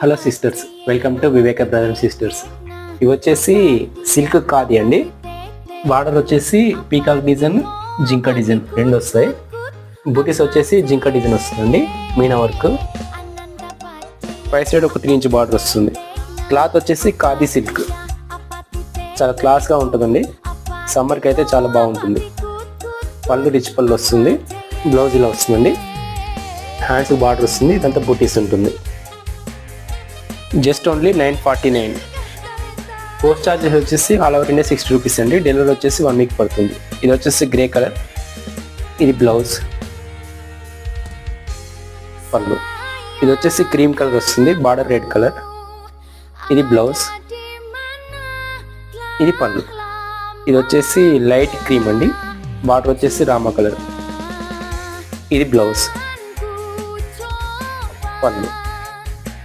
Hello sisters welcome to Viveka brother sisters ఇవి వచ్చేసి silk కాది అండి. బార్డర్ వచ్చేసి పీకాక్ డిజైన్ జింక డిజైన్ రెండు వస్తాయి. బూటీస్ వచ్చేసి జింక డిజైన్ వస్తుందండి మీనా వర్క్ పై సైడ్ ఒక త్రీ ఇంచ్ బార్డర్ వస్తుంది. క్లాత్ వచ్చేసి ఖాదీ సిల్క్ చాలా క్లాస్గా ఉంటుందండి. సమ్మర్కి అయితే చాలా బాగుంటుంది. పళ్ళు రిచ్ పళ్ళు వస్తుంది. బ్లౌజ్ ఇలా వస్తుందండి. హ్యాండ్స్ బార్డర్ వస్తుంది. ఇదంతా బుటీస్ ఉంటుంది. Just only nine forty nine. Post charges వచ్చేసి all over India sixty rupees అండి. డెలివరీ వచ్చేసి వన్ వీక్ పడుతుంది. ఇది వచ్చేసి గ్రే కలర్. ఇది బ్లౌజ్. పళ్ళు. ఇది వచ్చేసి క్రీమ్ కలర్ వస్తుంది. Border red colour. ఇది బ్లౌజ్. ఇది పళ్ళు. ఇది వచ్చేసి లైట్ క్రీమ్ అండి. బార్డర్ వచ్చేసి రామా కలర్. ఇది బ్లౌజ్. పళ్ళు.